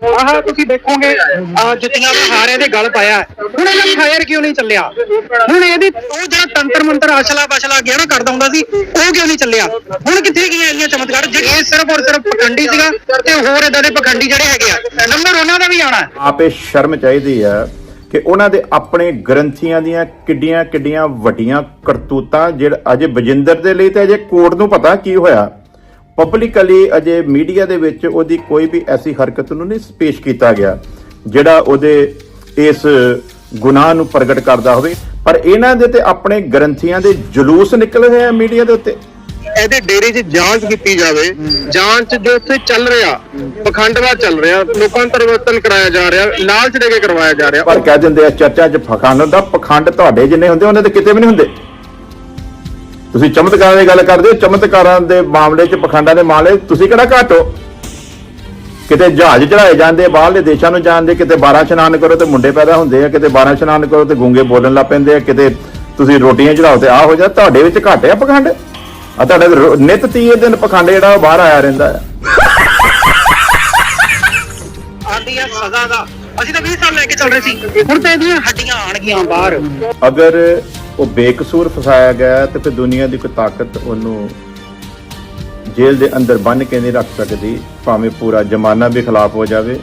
ਆਹ ਤੁਸੀਂ ਦੇਖੋਗੇ, ਆਹ ਦਾ ਹਾਰ ਇਹਦੇ ਗਲ ਪਾਇਆ ਹੈ। ਹੁਣ ਇਹਦਾ ਫਾਇਰ ਕਿਉਂ ਨਹੀਂ ਚੱਲਿਆ? ਹੁਣ ਇਹਦੀ ਉਹ ਜਿਹੜਾ ਤੰਤਰ ਮੰਤਰ ਆਸ਼ਲਾ ਬਸ਼ਲਾ ਗਿਆ ਨਾ ਕਰਦਾ ਹੁੰਦਾ ਸੀ, ਉਹ ਕਿਉਂ ਨਹੀਂ ਚੱਲਿਆ? ਹੁਣ ਕਿੱਥੇ ਗਈਆਂ ਇਹਦੀਆਂ ਚਮਤਕਾਰ? ਜੇ ਸਿਰਫ ਔਰ ਸਿਰਫ ਪਖੰਡੀ ਸੀਗਾ, ਤੇ ਹੋਰ ਇਦਾਂ ਦੇ ਪਖੰਡੀ ਜਿਹੜੇ ਹੈਗੇ ਆ ਨੰਬਰ ਉਹਨਾਂ ਦਾ ਵੀ ਆਣਾ ਆਪੇ ਸ਼ਰਮ ਚਾਹੀਦੀ ਆ ਕਿ ਉਹਨਾਂ ਦੇ ਆਪਣੇ ਗ੍ਰੰਥੀਆਂ ਦੀਆਂ ਕਿੱਡੀਆਂ ਕਿੱਡੀਆਂ ਵੱਡੀਆਂ ਕਰਤੂਤਾਂ, ਜਿਹੜਾ ਅਜੇ ਬਜਿੰਦਰ ਦੇ ਲਈ ਤੇ ਅਜੇ ਕੋਰਟ ਨੂੰ ਪਤਾ ਕੀ ਹੋਇਆ। ਪਬਲਿਕਲੀ ਅਜੇ ਮੀਡੀਆ ਦੇ ਵਿੱਚ ਉਹਦੀ ਕੋਈ ਵੀ ਐਸੀ ਹਰਕਤ ਨੂੰ ਨਹੀਂ ਪੇਸ਼ ਕੀਤਾ ਗਿਆ ਜਿਹੜਾ ਉਹਦੇ ਇਸ ਗੁਨਾਹ ਨੂੰ ਪ੍ਰਗਟ ਕਰਦਾ ਹੋਵੇ। ਪਰ ਇਹਨਾਂ ਦੇ ਤੇ ਆਪਣੇ ਗ੍ਰੰਥੀਆਂ ਦੇ ਜਲੂਸ ਨਿਕਲੇ ਹੋਏ ਆ ਮੀਡੀਆ ਦੇ ਉੱਤੇ। ਇਹਦੇ ਡੇਰੇ 'ਚ ਜਾਂਚ ਕੀਤੀ ਜਾਵੇ। ਜਾਂਚ ਜੋ ਉੱਥੇ ਚੱਲ ਰਿਹਾ ਪਖੰਡਵਾ ਚੱਲ ਰਿਹਾ ਲੋਕਾਂ ਨੂੰ ਪਰਿਵਰਤਨ ਕਰਾਇਆ ਜਾ ਰਿਹਾ ਲਾਲਚ ਦੇ ਕੇ ਕਰਵਾਇਆ ਜਾ ਰਿਹਾ। ਪਰ ਕਹਿ ਦਿੰਦੇ ਆ ਚਰਚਾ 'ਚ ਪਖੰਡ ਹੁੰਦਾ ਪਖੰਡ ਤੁਹਾਡੇ ਜਿੰਨੇ ਹੁੰਦੇ ਉਹਨਾਂ ਦੇ ਕਿਤੇ ਵੀ ਨਹੀਂ ਹੁੰਦੇ। ਤੁਸੀਂ ਚਮਤਕਾਰਾਂ ਦੀ ਗੱਲ ਕਰਦੇ ਹੋ ਚਮਤਕਾਰਾਂ ਦੇ ਮਾਮਲੇ 'ਚ ਪਖੰਡਾਂ ਦੇ ਮਾਮਲੇ ਤੁਸੀਂ ਕਿਹੜਾ ਘੱਟ ਕਿਤੇ ਜਹਾਜ਼ ਚੜਾਏ ਜਾਂਦੇ ਬਾਹਰਲੇ ਦੇਸ਼ਾਂ ਨੂੰ ਜਾਂਦੇ ਕਿਤੇ 12 ਇਸ਼ਨਾਨ ਕਰੋ ਤੇ ਮੁੰਡੇ ਪੈਦਾ ਹੁੰਦੇ ਆ ਕਿਤੇ 12 ਇਸ਼ਨਾਨ ਕਰੋ ਤੇ ਗੂੰਗੇ ਬੋਲਣ ਲੱਗ ਪੈਂਦੇ ਆ ਕਿਤੇ ਤੁਸੀਂ ਰੋਟੀਆਂ ਚੜਾਓ ਤੇ ਆ ਹੋ ਜਾ ਤੁਹਾਡੇ ਵਿੱਚ ਘੱਟ ਆ ਪਖੰਡ? ਆ ਤੁਹਾਡੇ ਨਿਤ ਤੀਏ ਦਿਨ ਪਖੰਡ ਜਿਹੜਾ ਬਾਹਰ ਆਇਆ ਰਹਿੰਦਾ ਆ। ਸਜ਼ਾ ਦਾ ਅਸੀਂ ਤਾਂ 20 ਸਾਲ ਲੈ ਕੇ ਚੱਲ ਰਹੇ ਸੀ ਹੁਣ ਤੇ ਇਹਦੀਆਂ ਹੱਡੀਆਂ ਆਣਗੀਆਂ ਬਾਹਰ। ਅਗਰ ਉਹ ਬੇਕਸੂਰ ਫਸਾਇਆ ਗਿਆ ਤੇ ਫਿਰ ਦੁਨੀਆ ਦੀ ਕੋਈ ਤਾਕਤ ਉਹਨੂੰ ਜੇਲ੍ਹ ਦੇ ਅੰਦਰ ਬੰਨ ਕੇ ਨਹੀਂ ਰੱਖ ਸਕਦੀ, ਭਾਵੇਂ ਪੂਰਾ ਜ਼ਮਾਨਾ ਵੀ ਖਿਲਾਫ ਹੋ ਜਾਵੇ।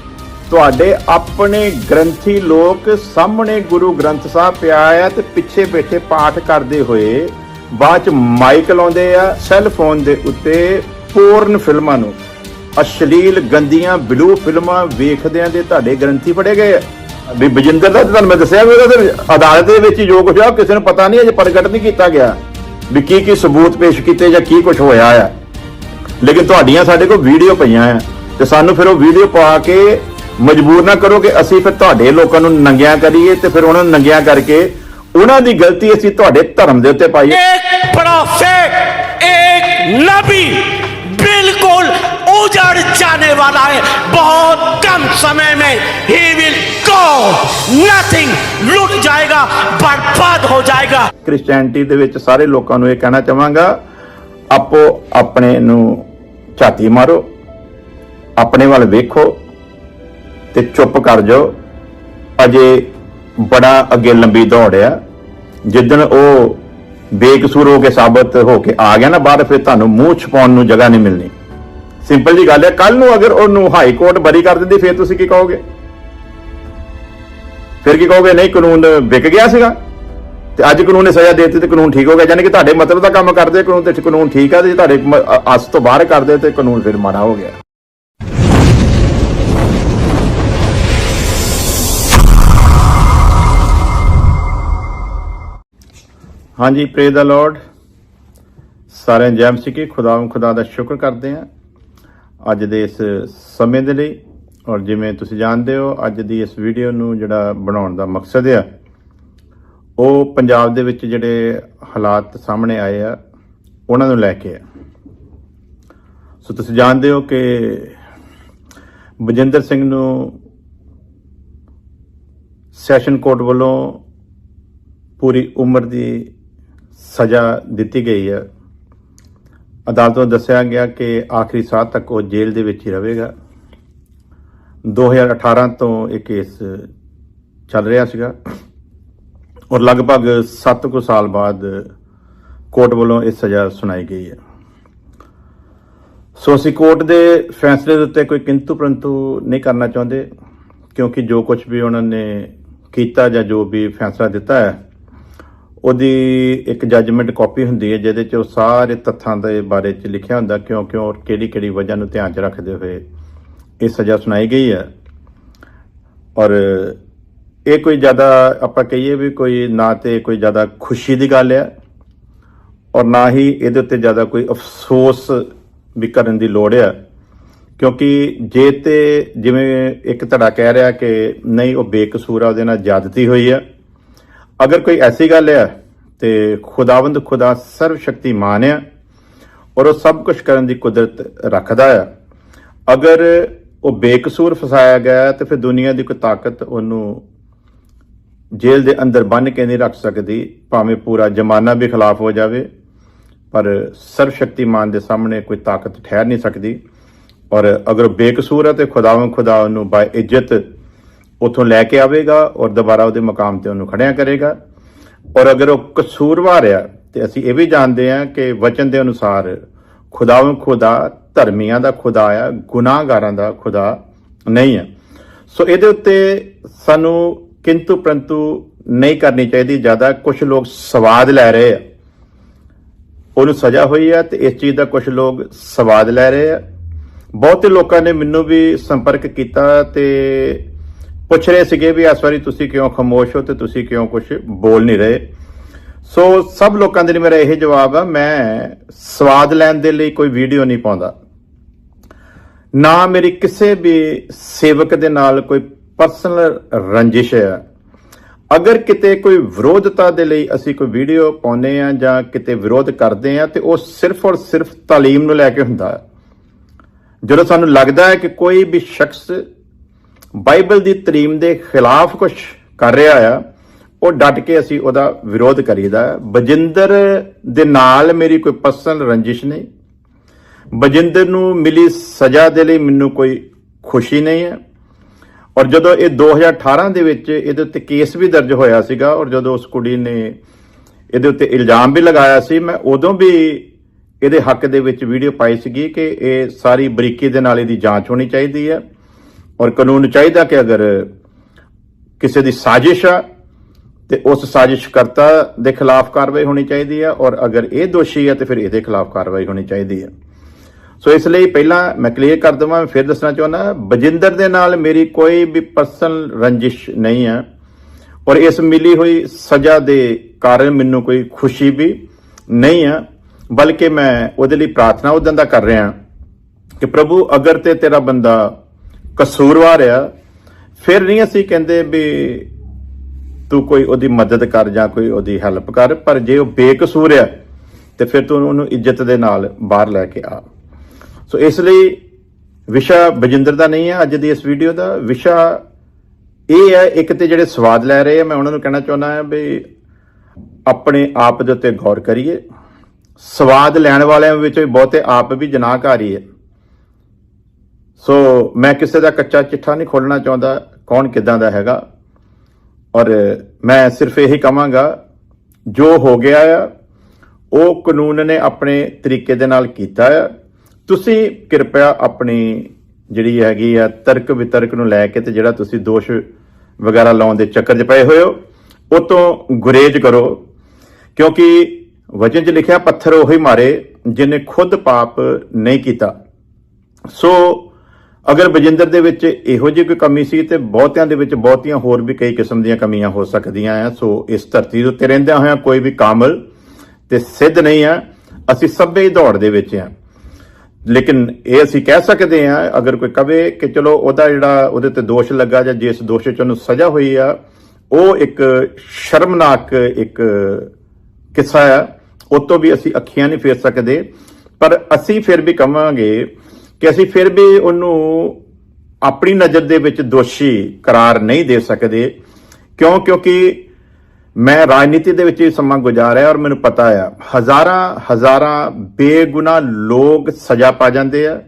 ਤੁਹਾਡੇ ਆਪਣੇ ਗ੍ਰੰਥੀ ਲੋਕ ਸਾਹਮਣੇ ਗੁਰੂ ਗ੍ਰੰਥ ਸਾਹਿਬ ਪਿਆ ਆ ਤੇ ਪਿੱਛੇ ਬੈਠੇ ਪਾਠ ਕਰਦੇ ਹੋਏ ਬਾਅਦ ਚ ਮਾਈਕ ਲਾਉਂਦੇ ਆ ਸੈੱਲ ਫੋਨ ਦੇ ਉੱਤੇ ਪੋਰਨ ਫਿਲਮਾਂ ਨੂੰ। ਅਸ਼ਲੀਲ ਗੰਦੀਆਂ, ਬਲੂ ਫਿਲਮਾਂ ਵੇਖਦਿਆਂ ਦੇ ਤੁਹਾਡੇ ਗ੍ਰੰਥੀ ਫੜੇ ਗਏ ਆ। ਵੀ ਬਜਿੰਦਰ ਦਾ ਤੁਹਾਨੂੰ ਮੈਂ ਦੱਸਿਆ ਵੀ ਉਹਦਾ ਤੇ ਅਦਾਲਤ ਦੇ ਵਿੱਚ ਜੋ ਕੁਝ ਆ ਕਿਸੇ ਨੂੰ ਪਤਾ ਨਹੀਂ ਅਜੇ ਪ੍ਰਗਟ ਨਹੀਂ ਕੀਤਾ ਗਿਆ, ਵੀ ਕੀ ਕੀ ਸਬੂਤ ਪੇਸ਼ ਕੀਤੇ ਜਾਂ ਕੀ ਕੁਝ ਹੋਇਆ ਆ। ਲੇਕਿਨ ਤੁਹਾਡੀਆਂ ਸਾਡੇ ਕੋਲ ਵੀਡੀਓ ਪਈਆਂ ਆ, ਤੇ ਸਾਨੂੰ ਫਿਰ ਉਹ ਵੀਡੀਓ ਪਾ ਕੇ ਮਜਬੂਰ ਨਾ ਕਰੋ ਕਿ ਅਸੀਂ ਫਿਰ ਤੁਹਾਡੇ ਲੋਕਾਂ ਨੂੰ ਨੰਗਿਆ ਕਰੀਏ ਤੇ ਫਿਰ ਉਹਨਾਂ ਨੂੰ ਨੰਗਿਆ ਕਰਕੇ ਉਹਨਾਂ ਦੀ ਗਲਤੀ ਅਸੀਂ ਤੁਹਾਡੇ ਧਰਮ ਦੇ ਉੱਤੇ ਪਾਈਏ। ਇੱਕ ਪ੍ਰੋਫੈਟ ਇੱਕ ਨਬੀ ਬਿਲਕੁਲ उजड़ जाने वाला है बहुत कम समय में ही विल गो नथिंग लुट जाएगा बर्बाद हो जाएगा ਕ੍ਰਿਸਚੀਅਨਿਟੀ ਦੇ ਵਿੱਚ ਸਾਰੇ ਲੋਕਾਂ ਨੂੰ ਇਹ ਕਹਿਣਾ ਚਾਹਾਂਗਾ ਆਪੋ ਆਪਣੇ ਨੂੰ ਝਾਤੀ ਮਾਰੋ ਆਪਣੇ ਵੱਲ ਵੇਖੋ ਤੇ ਚੁੱਪ ਕਰ ਜਾਓ ਅਜੇ ਬੜਾ ਅੱਗੇ ਲੰਬੀ ਦੌੜ ਆ ਜਿੱਦਣ ਉਹ ਬੇਕਸੂਰ ਹੋ ਕੇ ਸਾਬਤ ਹੋ ਕੇ ਆ ਗਿਆ ਨਾ ਬਾਹਰ ਫਿਰ ਤੁਹਾਨੂੰ ਮੂੰਹ ਛਪਾਉਣ ਨੂੰ ਜਗ੍ਹਾ ਨਹੀਂ ਮਿਲਣੀ ਸਿੰਪਲ ਜੀ ਗੱਲ ਹੈ ਕੱਲ ਨੂੰ ਅਗਰ ਉਹਨੂੰ ਹਾਈ ਕੋਰਟ ਬਰੀ ਕਰ ਦਿੰਦੀ, ਫਿਰ ਤੁਸੀਂ ਕੀ ਕਹੋਗੇ? ਫਿਰ ਕੀ ਕਹੋਗੇ? ਨਹੀਂ, ਕਾਨੂੰਨ ਵਿਕ ਗਿਆ ਸੀਗਾ। ਤੇ ਅੱਜ ਕਾਨੂੰਨ ਨੇ ਸਜ਼ਾ ਦੇ ਦਿੱਤੀ ਤੇ ਕਾਨੂੰਨ ਠੀਕ ਹੋ ਗਿਆ। ਯਾਨੀ ਕਿ ਤੁਹਾਡੇ ਮਤਲਬ ਦਾ ਕੰਮ ਕਰਦੇ, ਕਾਨੂੰਨ ਤੇ ਕਾਨੂੰਨ ਠੀਕ ਆ ਤੇ ਤੁਹਾਡੇ ਅਸ ਤੋਂ ਬਾਹਰ ਕਰਦੇ ਤੇ ਕਾਨੂੰਨ ਫਿਰ ਮਾੜਾ ਹੋ ਗਿਆ। ਹਾਂਜੀ ਪ੍ਰੇ ਦਾ ਲਾਰਡ ਸਾਰਿਆਂ ਜੈਮ ਸੀ ਕਿ ਖੁਦਾਵੰ ਖੁਦਾ ਦਾ ਸ਼ੁਕਰ ਕਰਦੇ ਹਾਂ। ਅੱਜ ਦੇ ਇਸ ਸਮੇਂ ਦੇ ਲਈ। ਔਰ ਜਿਵੇਂ ਤੁਸੀਂ ਜਾਣਦੇ ਹੋ, ਅੱਜ ਦੀ ਇਸ ਵੀਡੀਓ ਨੂੰ ਜਿਹੜਾ ਬਣਾਉਣ ਦਾ ਮਕਸਦ ਆ, ਉਹ ਪੰਜਾਬ ਦੇ ਵਿੱਚ ਜਿਹੜੇ ਹਾਲਾਤ ਸਾਹਮਣੇ ਆਏ ਆ, ਉਹਨਾਂ ਨੂੰ ਲੈ ਕੇ ਆ। ਸੋ ਤੁਸੀਂ ਜਾਣਦੇ ਹੋ ਕਿ ਬਜਿੰਦਰ ਸਿੰਘ ਨੂੰ ਸੈਸ਼ਨ ਕੋਰਟ ਵੱਲੋਂ ਪੂਰੀ ਉਮਰ ਦੀ ਸਜ਼ਾ ਦਿੱਤੀ ਗਈ ਹੈ ਅਦਾਲਤ ਤੋਂ ਦੱਸਿਆ ਗਿਆ ਕਿ ਆਖਰੀ ਸਾਹ ਤੱਕ ਉਹ ਜੇਲ੍ਹ ਦੇ ਵਿੱਚ ਹੀ ਰਹੇਗਾ। 2018 ਤੋਂ ਇਹ ਕੇਸ ਚੱਲ ਰਿਹਾ ਸੀਗਾ ਔਰ ਲਗਭਗ 7 ਕੁ ਸਾਲ ਬਾਅਦ ਕੋਰਟ ਵੱਲੋਂ ਇਹ ਸਜ਼ਾ ਸੁਣਾਈ ਗਈ ਹੈ। ਸੋ ਅਸੀਂ ਕੋਰਟ ਦੇ ਫੈਸਲੇ ਦੇ ਉੱਤੇ ਕੋਈ ਕਿੰਤੂ ਪਰੰਤੂ ਨਹੀਂ ਕਰਨਾ ਚਾਹੁੰਦੇ, ਕਿਉਂਕਿ ਜੋ ਕੁਝ ਵੀ ਉਹਨਾਂ ਨੇ ਕੀਤਾ ਜਾਂ ਜੋ ਵੀ ਫੈਸਲਾ ਦਿੱਤਾ ਹੈ ਉਹਦੀ ਇੱਕ ਜੱਜਮੈਂਟ ਕਾਪੀ ਹੁੰਦੀ ਹੈ, ਜਿਹਦੇ 'ਚ ਉਹ ਸਾਰੇ ਤੱਥਾਂ ਦੇ ਬਾਰੇ 'ਚ ਲਿਖਿਆ ਹੁੰਦਾ, ਕਿਉਂ ਕਿਉਂ, ਔਰ ਕਿਹੜੀ ਕਿਹੜੀ ਵਜ੍ਹਾ ਨੂੰ ਧਿਆਨ 'ਚ ਰੱਖਦੇ ਹੋਏ ਇਹ ਸਜ਼ਾ ਸੁਣਾਈ ਗਈ ਹੈ। ਔਰ ਇਹ ਕੋਈ ਜ਼ਿਆਦਾ ਆਪਾਂ ਕਹੀਏ ਵੀ ਕੋਈ ਨਾ ਤੇ ਕੋਈ ਜ਼ਿਆਦਾ ਖੁਸ਼ੀ ਦੀ ਗੱਲ ਹੈ, ਔਰ ਨਾ ਹੀ ਇਹਦੇ ਉੱਤੇ ਜ਼ਿਆਦਾ ਕੋਈ ਅਫਸੋਸ ਵੀ ਕਰਨ ਦੀ ਲੋੜ ਹੈ, ਕਿਉਂਕਿ ਜੇ ਤੇ ਜਿਵੇਂ ਇੱਕ ਧੜਾ ਕਹਿ ਰਿਹਾ ਕਿ ਨਹੀਂ, ਉਹ ਬੇਕਸੂਰ ਆ, ਉਹਦੇ ਨਾਲ ਜ਼ਿਆਦਤੀ ਹੋਈ ਹੈ ਅਗਰ ਕੋਈ ਐਸੀ ਗੱਲ ਹੈ ਤੇ ਖੁਦਾਵੰਦ ਖੁਦਾ ਸਰਵ ਸ਼ਕਤੀਮਾਨ ਹੈ ਔਰ ਉਹ ਸਭ ਕੁਝ ਕਰਨ ਦੀ ਕੁਦਰਤ ਰੱਖਦਾ ਹੈ, ਅਗਰ ਉਹ ਬੇਕਸੂਰ ਫਸਾਇਆ ਗਿਆ ਹੈ ਤੇ ਫਿਰ ਦੁਨੀਆ ਦੀ ਕੋਈ ਤਾਕਤ ਉਹਨੂੰ ਜੇਲ੍ਹ ਦੇ ਅੰਦਰ ਬੰਨ ਕੇ ਨਹੀਂ ਰੱਖ ਸਕਦੀ, ਭਾਵੇਂ ਪੂਰਾ ਜ਼ਮਾਨਾ ਵੀ ਖਿਲਾਫ ਹੋ ਜਾਵੇ, ਪਰ ਸਰਵ ਸ਼ਕਤੀਮਾਨ ਦੇ ਸਾਹਮਣੇ ਕੋਈ ਤਾਕਤ ਠਹਿਰ ਨਹੀਂ ਸਕਦੀ ਔਰ ਅਗਰ ਉਹ ਬੇਕਸੂਰ ਹੈ ਤੇ ਖੁਦਾਵੰ ਖੁਦਾ ਉਹਨੂੰ ਬਾ ਇੱਜ਼ਤ ਉਥੋਂ ਲੈ ਕੇ ਆਵੇਗਾ ਔਰ ਦੁਬਾਰਾ ਉਹਦੇ ਮਕਾਮ ਤੇ ਉਹਨੂੰ ਖੜਿਆ ਕਰੇਗਾ। ਔਰ ਅਗਰ ਉਹ ਕਸੂਰਵਾਰ ਆ, ਤੇ ਅਸੀਂ ਇਹ ਵੀ ਜਾਣਦੇ ਹਾਂ ਕਿ ਵਚਨ ਦੇ ਅਨੁਸਾਰ ਖੁਦਾਵੰ ਖੁਦਾ, ਧਰਮੀਆਂ ਦਾ ਖੁਦਾ ਆ, ਗੁਨਾਹਗਾਰਾਂ ਦਾ ਖੁਦਾ ਨਹੀਂ ਆ। ਸੋ ਇਹਦੇ ਉੱਤੇ ਸਾਨੂੰ ਕਿੰਤੂ ਪ੍ਰੰਤੂ ਨਹੀਂ ਕਰਨੀ ਚਾਹੀਦੀ, ਜ਼ਿਆਦਾ ਕੁਝ ਲੋਕ ਸਵਾਦ ਲੈ ਰਹੇ ਆ। ਉਹਨੂੰ ਸਜ਼ਾ ਹੋਈ ਆ ਤੇ ਇਸ ਚੀਜ਼ ਦਾ ਕੁਝ ਲੋਕ ਸਵਾਦ ਲੈ ਰਹੇ ਆ। ਬਹੁਤੇ ਲੋਕਾਂ ਨੇ ਮੈਨੂੰ ਵੀ ਸੰਪਰਕ ਕੀਤਾ ਤੇ ਪੁੱਛ ਰਹੇ ਸੀਗੇ ਵੀ ਇਸ ਵਾਰੀ ਤੁਸੀਂ ਕਿਉਂ ਖਾਮੋਸ਼ ਹੋ ਤੇ ਤੁਸੀਂ ਕਿਉਂ ਕੁਝ ਬੋਲ ਨਹੀਂ ਰਹੇ? ਸੋ ਸਭ ਲੋਕਾਂ ਦੇ ਲਈ ਮੇਰਾ ਇਹ ਜਵਾਬ ਆ, ਮੈਂ ਸਵਾਦ ਲੈਣ ਦੇ ਲਈ ਕੋਈ ਵੀਡੀਓ ਨਹੀਂ ਪਾਉਂਦਾ। ਨਾ ਮੇਰੀ ਕਿਸੇ ਵੀ ਸੇਵਕ ਦੇ ਨਾਲ ਕੋਈ ਪਰਸਨਲ ਰੰਜਿਸ਼ ਹੈ। ਅਗਰ ਕਿਤੇ ਕੋਈ ਵਿਰੋਧਤਾ ਦੇ ਲਈ ਅਸੀਂ ਕੋਈ ਵੀਡੀਓ ਪਾਉਨੇ ਆ ਜਾਂ ਕਿਤੇ ਵਿਰੋਧ ਕਰਦੇ ਆ ਤੇ ਉਹ ਸਿਰਫ ਔਰ ਸਿਰਫ ਤਾਲੀਮ ਨੂੰ ਲੈ ਕੇ ਹੁੰਦਾ। ਹੈ ਜਦੋਂ ਸਾਨੂੰ ਲੱਗਦਾ ਹੈ ਕਿ ਕੋਈ ਵੀ ਸ਼ਖਸ ਬਾਈਬਲ ਦੀ ਤਰੀਮ ਦੇ ਖਿਲਾਫ ਕੁਝ ਕਰ ਰਿਹਾ ਆ, ਉਹ ਡਟ ਕੇ ਅਸੀਂ ਉਹਦਾ ਵਿਰੋਧ ਕਰੀਦਾ ਬਜਿੰਦਰ ਦੇ ਨਾਲ ਮੇਰੀ ਕੋਈ ਪਰਸਨਲ ਰੰਜਿਸ਼ ਨਹੀਂ। ਬਜਿੰਦਰ ਨੂੰ ਮਿਲੀ ਸਜ਼ਾ ਦੇ ਲਈ ਮੈਨੂੰ ਕੋਈ ਖੁਸ਼ੀ ਨਹੀਂ ਹੈ। ਔਰ ਜਦੋਂ ਇਹ 2018 ਦੇ ਵਿੱਚ ਇਹਦੇ ਉੱਤੇ ਕੇਸ ਵੀ ਦਰਜ ਹੋਇਆ ਸੀਗਾ, ਔਰ ਜਦੋਂ ਉਸ ਕੁੜੀ ਨੇ ਇਹਦੇ ਉੱਤੇ ਇਲਜ਼ਾਮ ਵੀ ਲਗਾਇਆ ਸੀ, ਮੈਂ ਉਦੋਂ ਵੀ ਇਹਦੇ ਹੱਕ ਦੇ ਵਿੱਚ ਵੀਡੀਓ ਪਾਈ ਸੀਗੀ ਕਿ ਇਹ ਸਾਰੀ ਬਰੀਕੀ ਦੇ ਨਾਲ ਇਹਦੀ ਜਾਂਚ ਹੋਣੀ ਚਾਹੀਦੀ ਹੈ। ਔਰ ਕਾਨੂੰਨ ਚਾਹੀਦਾ ਕਿ ਅਗਰ ਕਿਸੇ ਦੀ ਸਾਜ਼ਿਸ਼ ਆ ਤੇ ਉਸ ਸਾਜ਼ਿਸ਼ਕਰਤਾ ਦੇ ਖਿਲਾਫ ਕਾਰਵਾਈ ਹੋਣੀ ਚਾਹੀਦੀ ਹੈ ਔਰ ਅਗਰ ਇਹ ਦੋਸ਼ੀ ਹੈ ਤੇ ਫਿਰ ਇਹਦੇ ਖਿਲਾਫ ਕਾਰਵਾਈ ਹੋਣੀ ਚਾਹੀਦੀ ਹੈ ਸੋ ਇਸ ਲਈ ਪਹਿਲਾਂ ਮੈਂ ਕਲੀਅਰ ਕਰ ਦਵਾਂ ਫਿਰ ਦੱਸਣਾ ਚਾਹੁੰਦਾ, ਬਜਿੰਦਰ ਦੇ ਨਾਲ ਮੇਰੀ ਕੋਈ ਵੀ ਪਰਸਨਲ ਰੰਜਿਸ਼ ਨਹੀਂ ਹੈ ਔਰ ਇਸ ਮਿਲੀ ਹੋਈ ਸਜ਼ਾ ਦੇ ਕਾਰਨ ਮੈਨੂੰ ਕੋਈ ਖੁਸ਼ੀ ਵੀ ਨਹੀਂ ਹੈ ਬਲਕਿ ਮੈਂ ਉਹਦੇ ਲਈ ਪ੍ਰਾਰਥਨਾ ਉਦੋਂ ਦਾ ਕਰ ਰਿਹਾ ਕਿ ਪ੍ਰਭੂ ਅਗਰ ਤੇ ਤੇਰਾ ਬੰਦਾ ਕਸੂਰਵਾਰ ਆ। ਫਿਰ ਨਹੀਂ ਅਸੀਂ ਕਹਿੰਦੇ ਵੀ ਤੂੰ ਕੋਈ ਉਹਦੀ ਮਦਦ ਕਰ ਜਾਂ ਕੋਈ ਉਹਦੀ ਹੈਲਪ ਕਰ, ਪਰ ਜੇ ਉਹ ਬੇਕਸੂਰ ਆ, ਤੇ ਫਿਰ ਤੂੰ ਉਹਨੂੰ ਇੱਜ਼ਤ ਦੇ ਨਾਲ ਬਾਹਰ ਲੈ ਕੇ ਆ। ਸੋ ਇਸ ਲਈ ਵਿਸ਼ਾ ਬਜਿੰਦਰ ਦਾ ਨਹੀਂ ਹੈ ਅੱਜ ਦੀ ਇਸ ਵੀਡੀਓ ਦਾ। ਵਿਸ਼ਾ ਇਹ ਹੈ ਇੱਕ ਤੇ ਜਿਹੜੇ ਸਵਾਦ ਲੈ ਰਹੇ ਆ, ਮੈਂ ਉਹਨਾਂ ਨੂੰ ਕਹਿਣਾ ਚਾਹੁੰਦਾ ਹਾਂ ਵੀ ਆਪਣੇ ਆਪ ਦੇ ਉੱਤੇ ਗੌਰ ਕਰੀਏ। ਸਵਾਦ ਲੈਣ ਵਾਲਿਆਂ ਵਿੱਚ ਬਹੁਤੇ ਆਪ ਵੀ ਜਨਾਹਕਾਰੀ ਹੈ ਸੋ ਮੈਂ ਕਿਸੇ ਦਾ ਕੱਚਾ ਚਿੱਠਾ ਨਹੀਂ ਖੋਲਣਾ ਚਾਹੁੰਦਾ, ਕੌਣ ਕਿਦਾਂ ਦਾ ਹੈਗਾ। ਔਰ ਮੈਂ ਸਿਰਫ ਇਹੀ ਕਹਾਂਗਾ, ਜੋ ਹੋ ਗਿਆ ਆ, ਉਹ ਕਾਨੂੰਨ ਨੇ ਆਪਣੇ ਤਰੀਕੇ ਦੇ ਨਾਲ ਕੀਤਾ ਆ। ਤੁਸੀਂ ਕਿਰਪਾ ਆਪਣੀ ਜਿਹੜੀ ਹੈਗੀ ਆ, ਤਰਕ ਵਿਤਰਕ ਨੂੰ ਲੈ ਕੇ ਤੇ ਜਿਹੜਾ ਤੁਸੀਂ ਦੋਸ਼ ਵਗੈਰਾ ਲਾਉਣ ਦੇ ਚੱਕਰ 'ਚ ਪਏ ਹੋਏ ਹੋ, ਉਹ ਤੋਂ ਗੁਰੇਜ ਕਰੋ। ਕਿਉਂਕਿ ਵਚਨ 'ਚ ਲਿਖਿਆ, ਪੱਥਰ ਉਹੀ ਮਾਰੇ ਜਿਨੇ ਖੁਦ ਪਾਪ ਨਹੀਂ ਕੀਤਾ। ਸੋ ਅਗਰ ਬਜਿੰਦਰ ਦੇ ਵਿੱਚ ਇਹੋ ਜਿਹੀ ਕੋਈ ਕਮੀ ਸੀ ਤੇ ਬਹੁਤਿਆਂ ਦੇ ਵਿੱਚ ਬਹੁਤੀਆਂ ਹੋਰ ਵੀ ਕਈ ਕਿਸਮ ਦੀਆਂ ਕਮੀਆਂ ਹੋ ਸਕਦੀਆਂ ਆ। ਸੋ ਇਸ ਧਰਤੀ ਦੇ ਉੱਤੇ ਰਹਿੰਦਿਆਂ ਹੋਇਆਂ ਕੋਈ ਵੀ ਕਾਮਲ ਤੇ ਸਿੱਧ ਨਹੀਂ ਆ। ਅਸੀਂ ਸਭੇ ਹੀ ਦੌੜ ਦੇ ਵਿੱਚ ਆ। ਲੇਕਿਨ ਇਹ ਅਸੀਂ ਕਹਿ ਸਕਦੇ ਆ, ਅਗਰ ਕੋਈ ਕਵੇ ਕਿ ਚਲੋ ਉਹਦਾ ਜਿਹੜਾ ਉਹਦੇ ਤੇ ਦੋਸ਼ ਲੱਗਾ ਜਾਂ ਜਿਸ ਦੋਸ਼ 'ਚ ਉਹਨੂੰ ਸਜ਼ਾ ਹੋਈ ਆ, ਉਹ ਇੱਕ ਸ਼ਰਮਨਾਕ ਇੱਕ ਕਿੱਸਾ ਆ। ਉਹ ਤੋਂ ਵੀ ਅਸੀਂ ਅੱਖੀਆਂ ਨਹੀਂ ਫੇਰ ਸਕਦੇ। ਪਰ ਅਸੀਂ ਫਿਰ ਵੀ ਕਵਾਂਗੇ ਕਿ ਅਸੀਂ ਫਿਰ ਵੀ ਉਹਨੂੰ ਆਪਣੀ ਨਜ਼ਰ ਦੇ ਵਿੱਚ ਦੋਸ਼ੀ ਕਰਾਰ ਨਹੀਂ ਦੇ ਸਕਦੇ। ਕਿਉਂ? ਕਿਉਂਕਿ ਮੈਂ ਰਾਜਨੀਤੀ ਦੇ ਵਿੱਚ ਹੀ ਸਮਾਂ ਗੁਜ਼ਾਰਿਆ ਔਰ ਮੈਨੂੰ ਪਤਾ ਆ, ਹਜ਼ਾਰਾਂ ਹਜ਼ਾਰਾਂ ਬੇਗੁਨਾਹ ਲੋਕ ਸਜ਼ਾ ਪਾ ਜਾਂਦੇ ਆ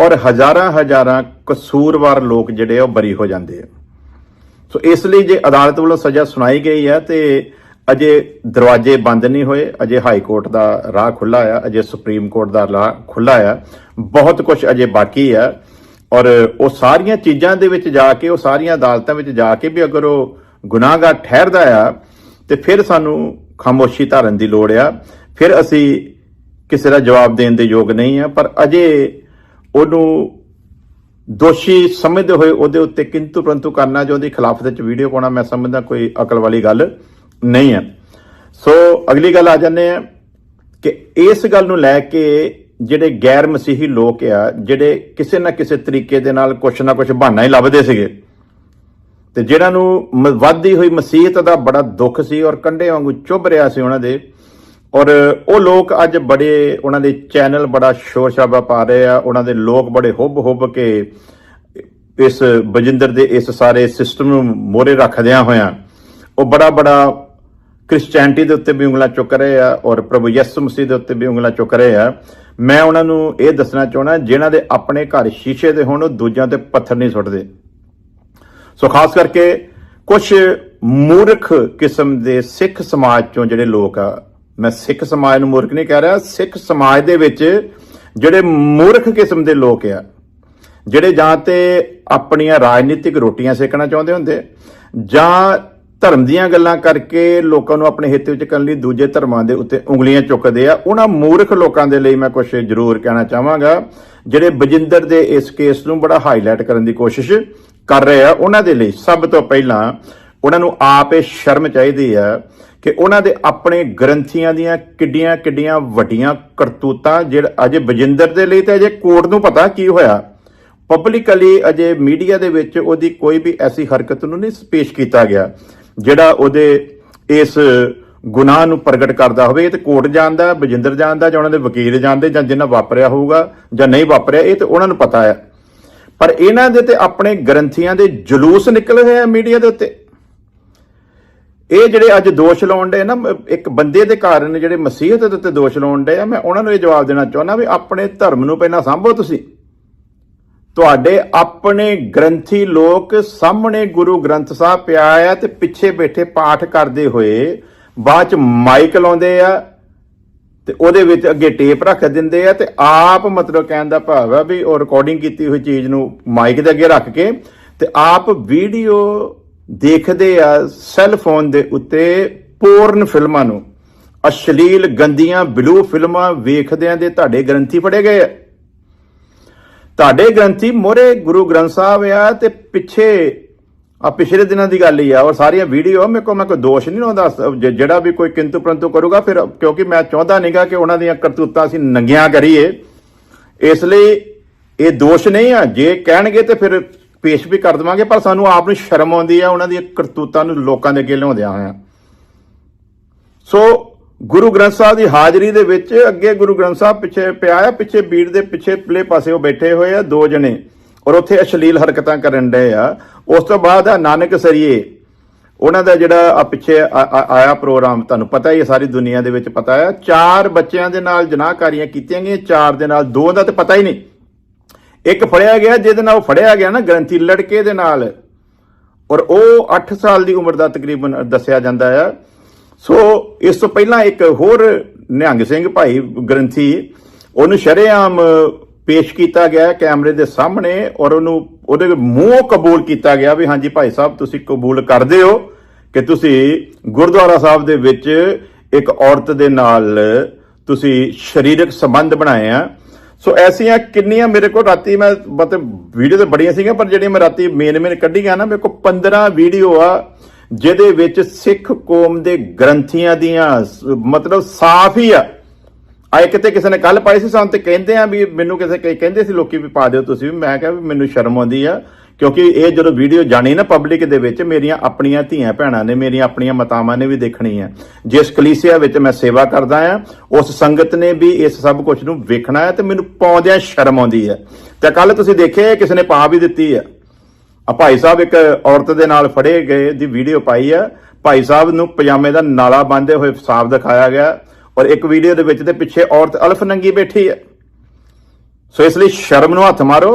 ਔਰ ਹਜ਼ਾਰਾਂ ਹਜ਼ਾਰਾਂ ਕਸੂਰਵਾਰ ਲੋਕ ਜਿਹੜੇ ਆ ਉਹ ਬਰੀ ਹੋ ਜਾਂਦੇ ਆ। ਸੋ ਇਸ ਲਈ ਜੇ ਅਦਾਲਤ ਵੱਲੋਂ ਸਜ਼ਾ ਸੁਣਾਈ ਗਈ ਹੈ ਤੇ ਅਜੇ ਦਰਵਾਜ਼ੇ ਬੰਦ ਨਹੀਂ ਹੋਏ, ਅਜੇ ਹਾਈ ਕੋਰਟ ਦਾ ਰਾਹ ਖੁੱਲਾ ਆ, ਅਜੇ ਸੁਪਰੀਮ ਕੋਰਟ ਦਾ ਰਾਹ ਖੁੱਲਾ ਆ। ਬਹੁਤ ਕੁਝ ਅਜੇ ਬਾਕੀ ਆ। ਔਰ ਉਹ ਸਾਰੀਆਂ ਚੀਜ਼ਾਂ ਦੇ ਵਿੱਚ ਜਾ ਕੇ, ਉਹ ਸਾਰੀਆਂ ਅਦਾਲਤਾਂ ਵਿੱਚ ਜਾ ਕੇ ਵੀ ਅਗਰ ਉਹ ਗੁਨਾਹਗਾਰ ਠਹਿਰਦਾ ਆ, ਤੇ ਫਿਰ ਸਾਨੂੰ ਖਾਮੋਸ਼ੀ ਧਾਰਨ ਦੀ ਲੋੜ ਆ। ਫਿਰ ਅਸੀਂ ਕਿਸੇ ਦਾ ਜਵਾਬ ਦੇਣ ਦੇ ਯੋਗ ਨਹੀਂ ਆ, ਪਰ ਅਜੇ ਉਹਨੂੰ ਦੋਸ਼ੀ ਸਮਝਦੇ ਹੋਏ ਉਹਦੇ ਉੱਤੇ ਕਿੰਤੂ ਪਰੰਤੂ ਕਰਨਾ ਜੋ ਉਹਦੀ ਖਿਲਾਫ ਵਿੱਚ ਵੀਡੀਓ ਪਾਉਣਾ, ਮੈਂ ਸਮਝਦਾ ਕੋਈ ਅਕਲ ਵਾਲੀ ਗੱਲ ਨਹੀਂ ਹੈ। ਸੋ ਅਗਲੀ ਗੱਲ ਆ ਜਾਂਦੇ ਆ ਕਿ ਇਸ ਗੱਲ ਨੂੰ ਲੈ ਕੇ ਜਿਹੜੇ ਗੈਰ ਮਸੀਹੀ ਲੋਕ ਆ, ਜਿਹੜੇ ਕਿਸੇ ਨਾ ਕਿਸੇ ਤਰੀਕੇ ਦੇ ਨਾਲ ਕੁਛ ਨਾ ਕੁਛ ਬਹਾਨਾ ਹੀ ਲੱਭਦੇ ਸੀਗੇ। ਤੇ ਜਿਹਨਾਂ ਨੂੰ ਮ- ਵੱਧਦੀ ਹੋਈ ਮਸੀਹਤ ਦਾ ਬੜਾ ਦੁੱਖ ਸੀ ਔਰ ਕੰਡੇ ਵਾਂਗੂ ਚੁੱਭ ਰਿਹਾ ਸੀ ਉਹਨਾਂ ਦੇ। ਔਰ ਉਹ ਲੋਕ ਅੱਜ ਬੜੇ ਉਹਨਾਂ ਦੇ ਚੈਨਲ ਬੜਾ ਸ਼ੋਰ ਸ਼ਰਾਬਾ ਪਾ ਰਹੇ ਆ। ਉਹਨਾਂ ਦੇ ਲੋਕ ਬੜੇ ਹੁੱਬ ਹੁੱਬ ਕੇ ਇਸ ਬਜਿੰਦਰ ਦੇ ਇਸ ਸਾਰੇ ਸਿਸਟਮ ਨੂੰ ਮੋਰੇ ਰੱਖਦਿਆਂ ਹੋਇਆਂ ਉਹ ਬੜਾ ਬੜਾ ਕ੍ਰਿਸਚੀਅਨਟੀ ਦੇ ਉੱਤੇ ਵੀ ਉਂਗਲਾਂ ਚੁੱਕ ਰਹੇ ਆ ਔਰ ਪ੍ਰਭੂ ਯਿਸੂ ਮਸੀਹ ਦੇ ਉੱਤੇ ਵੀ ਉਂਗਲਾਂ ਚੁੱਕ ਰਹੇ ਆ। ਮੈਂ ਉਹਨਾਂ ਨੂੰ ਇਹ ਦੱਸਣਾ ਚਾਹਣਾ ਜਿਨ੍ਹਾਂ ਦੇ ਆਪਣੇ ਘਰ ਸ਼ੀਸ਼ੇ ਦੇ ਹੋਣ ਉਹ ਦੂਜਿਆਂ ਤੇ ਪੱਥਰ ਨਹੀਂ ਸੁੱਟਦੇ। ਸੋ ਖਾਸ ਕਰਕੇ ਕੁਝ ਮੂਰਖ ਕਿਸਮ ਦੇ ਸਿੱਖ ਸਮਾਜ ਚੋਂ ਜਿਹੜੇ ਲੋਕ ਆ, ਮੈਂ ਸਿੱਖ ਸਮਾਜ ਨੂੰ ਮੂਰਖ ਨਹੀਂ ਕਹਿ ਰਿਹਾ, ਸਿੱਖ ਸਮਾਜ ਦੇ ਵਿੱਚ ਜਿਹੜੇ ਮੂਰਖ ਕਿਸਮ ਦੇ ਲੋਕ ਆ, ਜਿਹੜੇ ਜਾਂ ਤੇ ਆਪਣੀਆਂ ਰਾਜਨੀਤਿਕ ਰੋਟੀਆਂ ਸੇਕਣਾ ਚਾਹੁੰਦੇ ਹੁੰਦੇ, ਜਾਂ ਧਰਮ ਦੀਆਂ ਗੱਲਾਂ ਕਰਕੇ ਲੋਕਾਂ ਨੂੰ ਆਪਣੇ ਹਿੱਤ ਵਿੱਚ ਕਰਨ ਲਈ ਦੂਜੇ ਧਰਮਾਂ ਦੇ ਉੱਤੇ ਉਂਗਲੀਆਂ ਚੁੱਕਦੇ ਆ। ਉਹਨਾਂ ਮੂਰਖ ਲੋਕਾਂ ਦੇ ਲਈ ਮੈਂ ਕੁਝ ਜ਼ਰੂਰ ਕਹਿਣਾ ਚਾਹਾਂਗਾ। ਜਿਹੜੇ ਬਜਿੰਦਰ ਦੇ ਇਸ ਕੇਸ ਨੂੰ ਬੜਾ ਹਾਈਲਾਈਟ ਕਰਨ ਦੀ ਕੋਸ਼ਿਸ਼ ਕਰ ਰਹੇ ਆ, ਉਹਨਾਂ ਦੇ ਲਈ ਸਭ ਤੋਂ ਪਹਿਲਾਂ ਉਹਨਾਂ ਨੂੰ ਆਪੇ ਸ਼ਰਮ ਚਾਹੀਦੀ ਆ ਕਿ ਉਹਨਾਂ ਦੇ ਆਪਣੇ ਗ੍ਰੰਥੀਆਂ ਦੀਆਂ ਕਿੱਡੀਆਂ ਕਿੱਡੀਆਂ ਵੱਡੀਆਂ ਕਰਤੂਤਾਂ ਜਿਹੜਾ ਅਜੇ ਬਜਿੰਦਰ ਦੇ ਲਈ ਤਾਂ ਅਜੇ ਕੋਰਟ ਨੂੰ ਪਤਾ ਕੀ ਹੋਇਆ। ਪਬਲਿਕਲੀ ਅਜੇ ਮੀਡੀਆ ਦੇ ਵਿੱਚ ਉਹਦੀ ਕੋਈ ਵੀ ਐਸੀ ਹਰਕਤ ਨੂੰ ਨਹੀਂ ਪੇਸ਼ ਕੀਤਾ ਗਿਆ। ਜਿਹੜਾ ਉਹਦੇ ਇਸ ਗੁਨਾਹ ਨੂੰ ਪ੍ਰਗਟ ਕਰਦਾ ਹੋਵੇ, ਇਹ ਤੇ ਕੋਰਟ ਜਾਣਦਾ, ਬਜਿੰਦਰ ਜਾਣਦਾ, ਜਾਂ ਉਹਨਾਂ ਦੇ ਵਕੀਲ ਜਾਣਦੇ, ਜਾਂ ਜਿੰਨਾ ਵਾਪਰਿਆ ਹੋਊਗਾ ਜਾਂ ਨਹੀਂ ਵਾਪਰਿਆ, ਇਹ ਤੇ ਉਹਨਾਂ ਨੂੰ ਪਤਾ ਹੈ। ਪਰ ਇਹਨਾਂ ਦੇ ਤੇ ਆਪਣੇ ਗ੍ਰੰਥੀਆਂ ਦੇ ਜਲੂਸ ਨਿਕਲੇ ਹੋਏ ਆ ਮੀਡੀਆ ਦੇ ਉੱਤੇ। ਇਹ ਜਿਹੜੇ ਅੱਜ ਦੋਸ਼ ਲਾਉਣ ਦੇ ਨਾ, ਇੱਕ ਬੰਦੇ ਦੇ ਕਾਰਨ ਜਿਹੜੇ ਮਸੀਹਤ ਦੇ ਉੱਤੇ ਦੋਸ਼ ਲਾਉਣ ਦੇ ਆ, ਮੈਂ ਉਹਨਾਂ ਨੂੰ ਇਹ ਜਵਾਬ ਦੇਣਾ ਚਾਹੁੰਦਾ ਵੀ ਆਪਣੇ ਧਰਮ ਨੂੰ ਪਹਿਲਾਂ ਸੰਭੋ ਤੁਸੀਂ। ਤੁਹਾਡੇ ਆਪਣੇ ਗ੍ਰੰਥੀ ਲੋਕ ਸਾਹਮਣੇ ਗੁਰੂ ਗ੍ਰੰਥ ਸਾਹਿਬ ਪਿਆ ਆ ਤੇ ਪਿੱਛੇ ਬੈਠੇ ਪਾਠ ਕਰਦੇ ਹੋਏ ਬਾਅਦ ਚ ਮਾਈਕ ਲਾਉਂਦੇ ਆ ਤੇ ਉਹਦੇ ਵਿੱਚ ਅੱਗੇ ਟੇਪ ਰੱਖ ਦਿੰਦੇ ਆ ਤੇ ਆਪ ਮਤਲਬ ਕਹਿਣ ਦਾ ਭਾਵ ਆ ਵੀ ਉਹ ਰਿਕਾਰਡਿੰਗ ਕੀਤੀ ਹੋਈ ਚੀਜ਼ ਨੂੰ ਮਾਈਕ ਦੇ ਅੱਗੇ ਰੱਖ ਕੇ ਤੇ ਆਪ ਵੀਡੀਓ ਦੇਖਦੇ ਆ ਸੈੱਲ ਫੋਨ ਦੇ ਉੱਤੇ ਪੋਰਨ ਫਿਲਮਾਂ ਨੂੰ, ਅਸ਼ਲੀਲ ਗੰਦੀਆਂ ਬਲੂ ਫਿਲਮਾਂ ਵੇਖਦਿਆਂ ਦੇ ਤੁਹਾਡੇ ਗ੍ਰੰਥੀ ਫੜੇ ਗਏ ਆ। ਤੁਹਾਡੇ ਗ੍ਰੰਥੀ ਮੋਰੇ ਗੁਰੂ ਗ੍ਰੰਥ ਸਾਹਿਬ ਆ ਤੇ ਪਿੱਛੇ ਆ ਪਿਛਲੇ ਦਿਨਾਂ ਦੀ ਗੱਲ ਹੀ ਆ ਔਰ ਸਾਰੀਆਂ ਵੀਡੀਓ ਮੇਰੇ ਕੋਲ ਮੈਂ ਕੋਈ ਦੋਸ਼ ਨਹੀਂ ਲਾਉਂਦਾ ਜਿਹੜਾ ਵੀ ਕੋਈ ਕਿੰਤੂ ਪਰੰਤੂ ਕਰੂਗਾ ਫਿਰ ਕਿਉਂਕਿ ਮੈਂ ਚਾਹੁੰਦਾ ਨਹੀਂਗਾ ਕਿ ਉਹਨਾਂ ਦੀਆਂ ਕਰਤੂਤਾਂ ਅਸੀਂ ਨੰਗੀਆਂ ਕਰੀਏ। ਇਸ ਲਈ ਇਹ ਦੋਸ਼ ਨਹੀਂ ਆ, ਜੇ ਕਹਿਣਗੇ ਤੇ ਫਿਰ ਪੇਸ਼ ਵੀ ਕਰ ਦਵਾਂਗੇ, ਪਰ ਸਾਨੂੰ ਆਪ ਨੂੰ ਸ਼ਰਮ ਆਉਂਦੀ ਆ, ਉਹਨਾਂ ਦੀਆਂ ਕਰਤੂਤਾਂ ਨੂੰ ਲੋਕਾਂ ਦੇ ਅੱਗੇ ਲਿਆਉਂਦਿਆਂ ਹੋਇਆਂ। ਸੋ ਗੁਰੂ ਗ੍ਰੰਥ ਸਾਹਿਬ ਦੀ ਹਾਜ਼ਰੀ ਦੇ ਵਿੱਚ ਅੱਗੇ ਗੁਰੂ ਗ੍ਰੰਥ ਸਾਹਿਬ ਪਿੱਛੇ ਪਿਆ ਆ, ਪਿੱਛੇ ਬੀੜ ਦੇ ਪਿੱਛੇ ਪਲੇ ਪਾਸੇ ਉਹ ਬੈਠੇ ਹੋਏ ਆ, ਦੋ ਜਣੇ। ਔਰ ਉੱਥੇ ਅਸ਼ਲੀਲ ਹਰਕਤਾਂ ਕਰਨ ਡਏ ਆ। ਉਸ ਤੋਂ ਬਾਅਦ ਆ ਨਾਨਕ ਸਰੀਏ, ਉਹਨਾਂ ਦਾ ਜਿਹੜਾ ਆ ਪਿੱਛੇ ਆਇਆ ਪ੍ਰੋਗਰਾਮ, ਤੁਹਾਨੂੰ ਪਤਾ ਹੀ ਹੈ ਸਾਰੀ ਦੁਨੀਆ ਦੇ ਵਿੱਚ ਪਤਾ ਆ। ਚਾਰ ਬੱਚਿਆਂ ਦੇ ਨਾਲ ਜਨਾਹਕਾਰੀਆਂ ਕੀਤੀਆਂ ਗਈਆਂ, ਚਾਰ ਦੇ ਨਾਲ ਦੋ ਦਾ ਤੇ ਪਤਾ ਹੀ ਨਹੀਂ। ਇੱਕ ਫੜਿਆ ਗਿਆ, ਜਿਹਦੇ ਨਾਲ ਉਹ ਫੜਿਆ ਗਿਆ ਨਾ, ਗ੍ਰੰਥੀ ਲੜਕੇ ਦੇ ਨਾਲ। ਔਰ ਉਹ 8 ਸਾਲ ਦੀ ਉਮਰ ਦਾ ਤਕਰੀਬਨ ਦੱਸਿਆ ਜਾਂਦਾ ਆ। ਸੋ ਇਸ ਤੋਂ ਪਹਿਲਾਂ ਇੱਕ ਹੋਰ ਨਿਹੰਗ ਸਿੰਘ ਭਾਈ ਗ੍ਰੰਥੀ, ਉਹਨੂੰ ਸ਼ਰੇਆਮ ਪੇਸ਼ ਕੀਤਾ ਗਿਆ ਕੈਮਰੇ ਦੇ ਸਾਹਮਣੇ ਔਰ ਉਹਨੂੰ, ਉਹਦੇ ਮੂੰਹੋਂ ਕਬੂਲ ਕੀਤਾ ਗਿਆ ਵੀ ਹਾਂਜੀ ਭਾਈ ਸਾਹਿਬ, ਤੁਸੀਂ ਕਬੂਲ ਕਰਦੇ ਹੋ ਕਿ ਤੁਸੀਂ ਗੁਰਦੁਆਰਾ ਸਾਹਿਬ ਦੇ ਵਿੱਚ ਇੱਕ ਔਰਤ ਦੇ ਨਾਲ ਤੁਸੀਂ ਸਰੀਰਕ ਸੰਬੰਧ ਬਣਾਏ ਆ। ਸੋ ਐਸੀਆਂ ਕਿੰਨੀਆਂ ਮੇਰੇ ਕੋਲ ਰਾਤੀ ਮੈਂ ਮਤਲਬ ਵੀਡੀਓ ਤੇ ਬੜੀਆਂ ਸੀਗੀਆਂ, ਪਰ ਜਿਹੜੀਆਂ ਮੈਂ ਰਾਤੀ ਮੇਨ ਮੇਨ ਕੱਢੀਆਂ ਨਾ, ਮੇਰੇ ਕੋਲ 15 ਵੀਡੀਓ ਆ। ਜਿਹਦੇ ਵਿੱਚ ਸਿੱਖ ਕੌਮ ਦੇ ਗ੍ਰੰਥੀਆਂ ਦੀਆਂ ਮਤਲਬ ਸਾਫ਼ ਹੀ ਆ। ਆ ਕਿਤੇ ਕਿਸੇ ਨੇ ਕੱਲ ਪਾਈ ਸੀ, ਸਾਨੂੰ ਤੇ ਕਹਿੰਦੇ ਆ ਵੀ ਮੈਨੂੰ ਕਿਸੇ ਕਈ ਕਹਿੰਦੇ ਸੀ ਲੋਕੀ ਵੀ ਪਾ ਦਿਓ ਤੁਸੀਂ ਵੀ। ਮੈਂ ਕਿਹਾ ਵੀ ਮੈਨੂੰ ਸ਼ਰਮ ਆਉਂਦੀ ਆ, ਕਿਉਂਕਿ ਇਹ ਜਦੋਂ ਵੀਡੀਓ ਜਾਣੀ ਨਾ ਪਬਲਿਕ ਦੇ ਵਿੱਚ, ਮੇਰੀਆਂ ਆਪਣੀਆਂ ਧੀਆਂ ਭੈਣਾਂ ਨੇ, ਮੇਰੀਆਂ ਆਪਣੀਆਂ ਮਾਤਾਵਾਂ ਨੇ ਵੀ ਦੇਖਣੀ ਹੈ ਜਿਸ ਕਲੀਸਿਆ ਵਿੱਚ ਮੈਂ ਸੇਵਾ ਕਰਦਾ ਆ, ਉਸ ਸੰਗਤ ਨੇ ਵੀ ਇਸ ਸਭ ਕੁਝ ਨੂੰ ਵੇਖਣਾ ਹੈ ਤੇ ਮੈਨੂੰ ਪਾਉਂਦਿਆਂ ਸ਼ਰਮ ਆਉਂਦੀ ਹੈ ਤੇ ਕੱਲ ਤੁਸੀਂ ਦੇਖਿਆ ਕਿਸੇ ਨੇ ਪਾ ਵੀ ਦਿੱਤੀ ਆ। ਆ ਭਾਈ ਸਾਹਿਬ ਇੱਕ ਔਰਤ ਦੇ ਨਾਲ ਫੜੇ ਗਏ ਦੀ ਵੀਡੀਓ ਪਾਈ ਆ। ਭਾਈ ਸਾਹਿਬ ਨੂੰ ਪਜਾਮੇ ਦਾ ਨਾਲਾ ਬੰਨਦੇ ਹੋਏ ਸਾਫ਼ ਦਿਖਾਇਆ ਗਿਆ ਔਰ ਇੱਕ ਵੀਡੀਓ ਦੇ ਵਿੱਚ ਤੇ ਪਿੱਛੇ ਔਰਤ ਅਲਫ ਨੰਗੀ ਬੈਠੀ ਹੈ ਸੋ ਇਸ ਲਈ ਸ਼ਰਮ ਨੂੰ ਹੱਥ ਮਾਰੋ।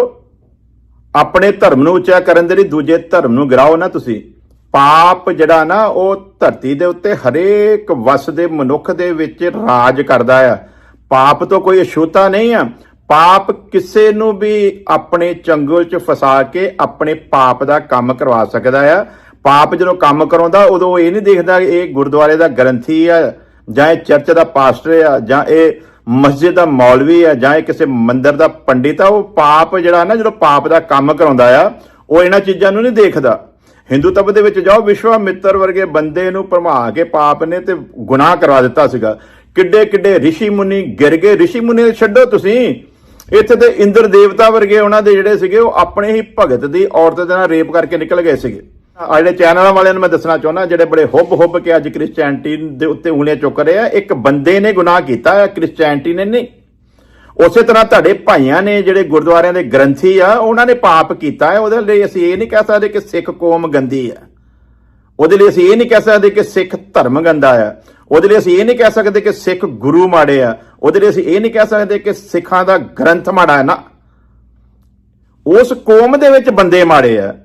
ਆਪਣੇ ਧਰਮ ਨੂੰ ਉੱਚਾ ਕਰਨ ਦੇ ਲਈ ਦੂਜੇ ਧਰਮ ਨੂੰ ਗਿਰਾਓ ਨਾ ਤੁਸੀਂ। ਪਾਪ ਜਿਹੜਾ ਨਾ, ਉਹ ਧਰਤੀ ਦੇ ਉੱਤੇ ਹਰੇਕ ਵਸ ਦੇ ਮਨੁੱਖ ਦੇ ਵਿੱਚ ਰਾਜ ਕਰਦਾ ਆ। ਪਾਪ ਤੋਂ ਕੋਈ ਅਛੂਤਾ ਨਹੀਂ ਆ। ਪਾਪ ਕਿਸੇ ਨੂੰ ਵੀ ਆਪਣੇ ਚੰਗਲ 'ਚ ਫਸਾ ਕੇ ਆਪਣੇ ਪਾਪ ਦਾ ਕੰਮ ਕਰਵਾ ਸਕਦਾ ਆ। ਪਾਪ ਜਦੋਂ ਕੰਮ ਕਰਾਉਂਦਾ, ਉਦੋਂ ਇਹ ਨਹੀਂ ਦੇਖਦਾ ਇਹ ਗੁਰਦੁਆਰੇ ਦਾ ਗ੍ਰੰਥੀ ਆ, ਜਾਂ ਇਹ ਚਰਚ ਦਾ ਪਾਸਟਰ ਆ, ਜਾਂ ਇਹ ਮਸਜਿਦ ਦਾ ਮੌਲਵੀ ਆ, ਜਾਂ ਇਹ ਕਿਸੇ ਮੰਦਰ ਦਾ ਪੰਡਿਤ ਆ, ਉਹ ਪਾਪ ਜਿਹੜਾ ਨਾ, ਜਦੋਂ ਪਾਪ ਦਾ ਕੰਮ ਕਰਾਉਂਦਾ ਆ, ਉਹ ਇਹਨਾਂ ਚੀਜ਼ਾਂ ਨੂੰ ਨਹੀਂ ਦੇਖਦਾ। ਹਿੰਦੂ ਤਬ ਦੇ ਵਿੱਚ ਜਾਓ, ਵਿਸ਼ਵਾ ਮਿੱਤਰ ਵਰਗੇ ਬੰਦੇ ਨੂੰ ਭਰਮਾ ਕੇ ਪਾਪ ਨੇ ਤੇ ਗੁਨਾਹ ਕਰਵਾ ਦਿੱਤਾ ਸੀਗਾ। ਕਿੱਡੇ ਕਿੱਡੇ ਰਿਸ਼ੀ ਮੁਨੀ ਗਿਰ ਗਏ। ਰਿਸ਼ੀ ਮੁਨੀ ਛੱਡੋ ਤੁਸੀਂ। ਇੱਥੇ ਤੇ ਇੰਦਰ ਦੇਵਤਾ ਵਰਗੇ ਉਹਨਾਂ ਦੇ ਜਿਹੜੇ ਸੀਗੇ, ਉਹ ਆਪਣੇ ਹੀ ਭਗਤ ਦੀ ਔਰਤ ਦੇ ਨਾਲ ਰੇਪ ਕਰਕੇ ਨਿਕਲ ਗਏ ਸੀਗੇ। ਆ ਜਿਹੜੇ ਚੈਨਲਾਂ ਵਾਲਿਆਂ ਨੂੰ ਮੈਂ ਦੱਸਣਾ ਚਾਹੁੰਦਾ, ਜਿਹੜੇ ਬੜੇ ਹੁੱਬ ਹੁੱਬ ਕੇ ਅੱਜ ਕ੍ਰਿਸਚੀਅਨਟੀ ਦੇ ਉੱਤੇ ਉਂਗਲੀਆਂ ਚੁੱਕ ਰਹੇ ਆ, ਇੱਕ ਬੰਦੇ ਨੇ ਗੁਨਾਹ ਕੀਤਾ ਹੈ ਕ੍ਰਿਸਚੀਅਨਟੀ ਨੇ ਨਹੀਂ। ਉਸੇ ਤਰ੍ਹਾਂ ਤੁਹਾਡੇ ਭਾਈਆਂ ਨੇ ਜਿਹੜੇ ਗੁਰਦੁਆਰਿਆਂ ਦੇ ਗ੍ਰੰਥੀ ਆ, ਉਹਨਾਂ ਨੇ ਪਾਪ ਕੀਤਾ ਹੈ, ਉਹਦੇ ਲਈ ਅਸੀਂ ਇਹ ਨਹੀਂ ਕਹਿ ਸਕਦੇ ਕਿ ਸਿੱਖ ਕੌਮ ਗੰਦੀ ਹੈ। ਉਹਦੇ ਲਈ ਅਸੀਂ ਇਹ ਨਹੀਂ ਕਹਿ ਸਕਦੇ ਕਿ ਸਿੱਖ ਧਰਮ ਗੰਦਾ ਆ ਉਹਦੇ ਲਈ ਅਸੀਂ ਇਹ ਨਹੀਂ ਕਹਿ ਸਕਦੇ ਕਿ ਸਿੱਖ ਗੁਰੂ ਮਾੜੇ ਆ। ਉਹਦੇ ਲਈ ਅਸੀਂ ਇਹ ਨਹੀਂ ਕਹਿ ਸਕਦੇ ਕਿ ਸਿੱਖਾਂ ਦਾ ਗ੍ਰੰਥ ਮਾੜਾ ਹੈ ਨਾ। ਉਸ ਕੌਮ ਦੇ ਵਿੱਚ ਬੰਦੇ ਮਾੜੇ ਆ।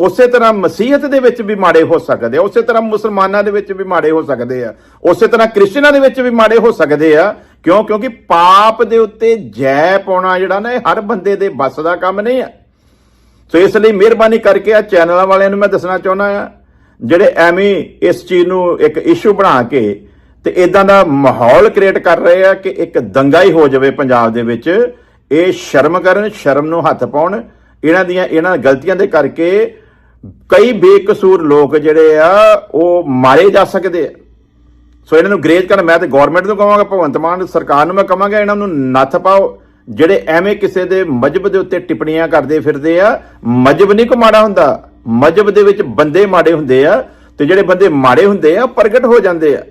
ਉਸੇ ਤਰ੍ਹਾਂ ਮਸੀਹਤ ਦੇ ਵਿੱਚ ਵੀ ਮਾੜੇ ਹੋ ਸਕਦੇ ਆ। ਉਸੇ ਤਰ੍ਹਾਂ ਮੁਸਲਮਾਨਾਂ ਦੇ ਵਿੱਚ ਵੀ ਮਾੜੇ ਹੋ ਸਕਦੇ ਆ। ਉਸੇ ਤਰ੍ਹਾਂ ਕ੍ਰਿਸਚਨਾਂ ਦੇ ਵਿੱਚ ਵੀ ਮਾੜੇ ਹੋ ਸਕਦੇ ਆ। ਕਿਉਂ? ਕਿਉਂਕਿ ਪਾਪ ਦੇ ਉੱਤੇ ਜੈ ਪਾਉਣਾ ਜਿਹੜਾ ਨਾ, ਇਹ ਹਰ ਬੰਦੇ ਦੇ ਵੱਸ ਦਾ ਕੰਮ ਨਹੀਂ ਆ। ਸੋ ਇਸ ਲਈ ਮਿਹਰਬਾਨੀ ਕਰਕੇ ਆ ਚੈਨਲਾਂ ਵਾਲਿਆਂ ਨੂੰ ਮੈਂ ਦੱਸਣਾ ਚਾਹੁੰਦਾ ਆ, ਜਿਹੜੇ ਐਵੇਂ ਇਸ ਚੀਜ਼ ਨੂੰ ਇੱਕ ਇਸ਼ੂ ਬਣਾ ਕੇ ਤੇ ਇਦਾਂ ਦਾ ਮਾਹੌਲ ਕ੍ਰੀਏਟ ਕਰ ਰਹੇ ਆ ਕਿ ਇੱਕ ਦੰਗਾ ਹੀ ਹੋ ਜਾਵੇ ਪੰਜਾਬ ਦੇ ਵਿੱਚ। ਇਹ ਸ਼ਰਮ ਕਰਨ, ਸ਼ਰਮ ਨੂੰ ਹੱਥ ਪਾਉਣ। ਇਹਨਾਂ ਦੀਆਂ, ਇਹਨਾਂ ਗਲਤੀਆਂ ਦੇ ਕਰਕੇ ਕਈ ਬੇਕਸੂਰ ਲੋਕ ਜਿਹੜੇ ਆ, ਉਹ ਮਾਰੇ ਜਾ ਸਕਦੇ ਆ। ਸੋ ਇਹਨਾਂ ਨੂੰ ਗ੍ਰੇਜ ਕਰਨ, ਮੈਂ ਤੇ ਗਵਰਨਮੈਂਟ ਨੂੰ ਕਹਾਂਗਾ, ਭਗਵੰਤ ਮਾਨ ਸਰਕਾਰ ਨੂੰ ਮੈਂ ਕਹਾਂਗਾ, ਇਹਨਾਂ ਨੂੰ ਨੱਥ ਪਾਓ। ਜਿਹੜੇ ਐਵੇਂ ਕਿਸੇ ਦੇ ਮਜਬ ਦੇ ਉੱਤੇ ਟਿੱਪਣੀਆਂ ਕਰਦੇ ਫਿਰਦੇ ਆ, ਮਜਬ ਨਹੀਂ ਕੋ ਮਾੜਾ ਹੁੰਦਾ। ਮਜਬ ਦੇ ਵਿੱਚ ਬੰਦੇ ਮਾੜੇ ਹੁੰਦੇ ਆ, ਤੇ ਜਿਹੜੇ ਬੰਦੇ ਮਾੜੇ ਹੁੰਦੇ ਆ, ਪ੍ਰਗਟ ਹੋ ਜਾਂਦੇ ਆ।